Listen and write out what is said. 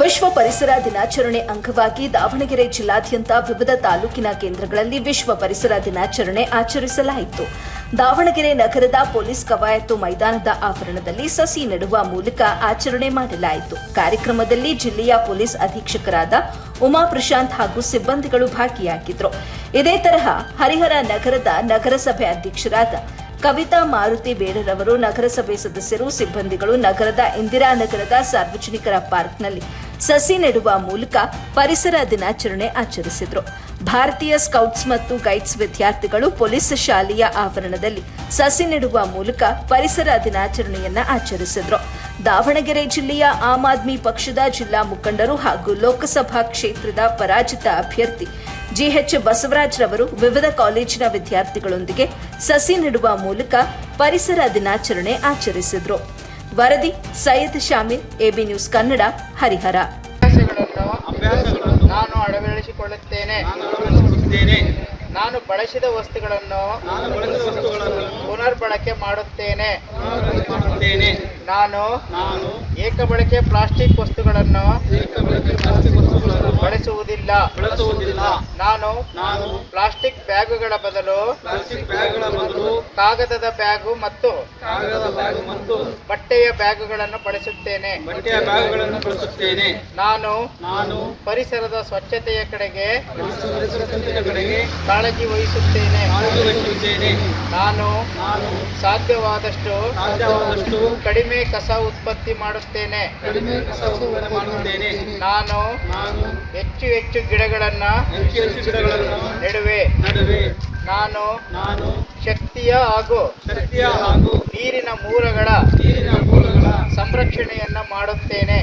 ವಿಶ್ವ ಪರಿಸರ ದಿನಾಚರಣೆ ಅಂಗವಾಗಿ ದಾವಣಗೆರೆ ಜಿಲ್ಲಾದ್ಯಂತ ವಿವಿಧ ತಾಲೂಕಿನ ಕೇಂದ್ರಗಳಲ್ಲಿ ವಿಶ್ವ ಪರಿಸರ ದಿನಾಚರಣೆ ಆಚರಿಸಲಾಯಿತು. ದಾವಣಗೆರೆ ನಗರದ ಪೊಲೀಸ್ ಕವಾಯತು ಮೈದಾನದ ಆವರಣದಲ್ಲಿ ಸಸಿ ನೆಡುವ ಮೂಲಕ ಆಚರಣೆ ಮಾಡಲಾಯಿತು. ಕಾರ್ಯಕ್ರಮದಲ್ಲಿ ಜಿಲ್ಲೆಯ ಪೊಲೀಸ್ ಅಧೀಕ್ಷಕರಾದ ಉಮಾ ಪ್ರಶಾಂತ್ ಹಾಗೂ ಸಿಬ್ಬಂದಿಗಳು ಭಾಗಿಯಾಗಿದ್ದರು ಇದೇ ತರಹ ಹರಿಹರ ನಗರದ ನಗರಸಭೆ ಅಧ್ಯಕ್ಷರಾದ ಕವಿತಾ ಮಾರುತಿ ಬೇಡರವರು ನಗರಸಭೆ ಸದಸ್ಯರು, ಸಿಬ್ಬಂದಿಗಳು ನಗರದ ಇಂದಿರಾನಗರದ ಸಾರ್ವಜನಿಕರ ಪಾರ್ಕ್ನಲ್ಲಿ ಸಸಿ ನೆಡುವ ಮೂಲಕ ಪರಿಸರ ದಿನಾಚರಣೆ ಆಚರಿಸಿದರು. ಭಾರತೀಯ ಸ್ಕೌಟ್ಸ್ ಮತ್ತು ಗೈಡ್ಸ್ ವಿದ್ಯಾರ್ಥಿಗಳು ಪೊಲೀಸ್ ಶಾಲೆಯ ಆವರಣದಲ್ಲಿ ಸಸಿ ನೆಡುವ ಮೂಲಕ ಪರಿಸರ ದಿನಾಚರಣೆಯನ್ನ ಆಚರಿಸಿದರು. ದಾವಣಗೆರೆ ಜಿಲ್ಲೆಯ ಆಮ್ ಆದ್ಮಿ ಪಕ್ಷದ ಜಿಲ್ಲಾ ಮುಖಂಡರು ಹಾಗೂ ಲೋಕಸಭಾ ಕ್ಷೇತ್ರದ ಪರಾಜಿತ ಅಭ್ಯರ್ಥಿ ಜಿಎಚ್ ಬಸವರಾಜ್ ರವರು ವಿವಿಧ ಕಾಲೇಜಿನ ವಿದ್ಯಾರ್ಥಿಗಳೊಂದಿಗೆ ಸಸಿ ನೆಡುವ ಮೂಲಕ ಪರಿಸರ ದಿನಾಚರಣೆ ಆಚರಿಸಿದರು. ವರದಿ ಸೈಯದ್ ಶಾಮಿಲ್ ಎಬಿ ನ್ಯೂಸ್ ಕನ್ನಡ ಹರಿಹರ. ಅಭ್ಯಾಸಗಳನ್ನು ನಾನು ಅಳವಡಿಸಿಕೊಳ್ಳುತ್ತೇನೆ. ನಾನು ಬಳಸಿದ ವಸ್ತುಗಳನ್ನು ಪುನರ್ ಬಳಕೆ ಪುನರ್ಬಳಕೆ ಮಾಡುತ್ತೇನೆ. ನಾನು ನಾನು ಏಕಬಳಕೆ ಪ್ಲಾಸ್ಟಿಕ್ ವಸ್ತುಗಳನ್ನು ಏಕ ಬಳಕೆ ಪ್ಲಾಸ್ಟಿಕ್ ವಸ್ತುಗಳನ್ನು ಬಳಸುವುದಿಲ್ಲ. ಬಳಸುವುದಿಲ್ಲ. ನಾನು ನಾನು ಪ್ಲಾಸ್ಟಿಕ್ ಬ್ಯಾಗುಗಳ ಬದಲು ಪ್ಲಾಸ್ಟಿಕ್ ಬ್ಯಾಗ್ಗಳ ಬದಲು ಕಾಗದದ ಬ್ಯಾಗು ಮತ್ತು ಕಾಗದದ ಬ್ಯಾಗ್ ಮತ್ತು ಬಟ್ಟೆಯ ಬ್ಯಾಗುಗಳನ್ನು ಬಳಸುತ್ತೇನೆ. ಬಟ್ಟೆಯ ಬ್ಯಾಗುಗಳನ್ನು ಬಳಸುತ್ತೇನೆ. ನಾನು ನಾನು ಪರಿಸರದ ಸ್ವಚ್ಛತೆಯ ಕಡೆಗೆ ಪರಿಸರದ ಕಡೆಗೆ ಕಾಳಜಿ ವಹಿಸುತ್ತೇನೆ. ಕಾಳಜಿ ವಹಿಸುತ್ತೇನೆ. ನಾನು ನಾನು ಸಾಧ್ಯವಾದಷ್ಟು ಸಾಧ್ಯವಾದಷ್ಟು ಕಡಿಮೆ ಕಸ ಉತ್ಪತ್ತಿ ಮಾಡುತ್ತೇನೆ. ಕಡಿಮೆ ಕಸವನ್ನು ಮಾಡುತ್ತೇನೆ. ನಾನು ನಾನು ಹೆಚ್ಚು ಹೆಚ್ಚು ಗಿಡಗಳನ್ನ ನೆಡುವೆ. ನಡುವೆ. ನಾನು ನಾನು ಶಕ್ತಿಯ ಹಾಗೂ ಶಕ್ತಿಯ ಹಾಗೂ ನೀರಿನ ಮೂಲಗಳ ನೀರಿನ ಮೂಲಗಳ ಸಂರಕ್ಷಣೆಯನ್ನ ಮಾಡುತ್ತೇನೆ.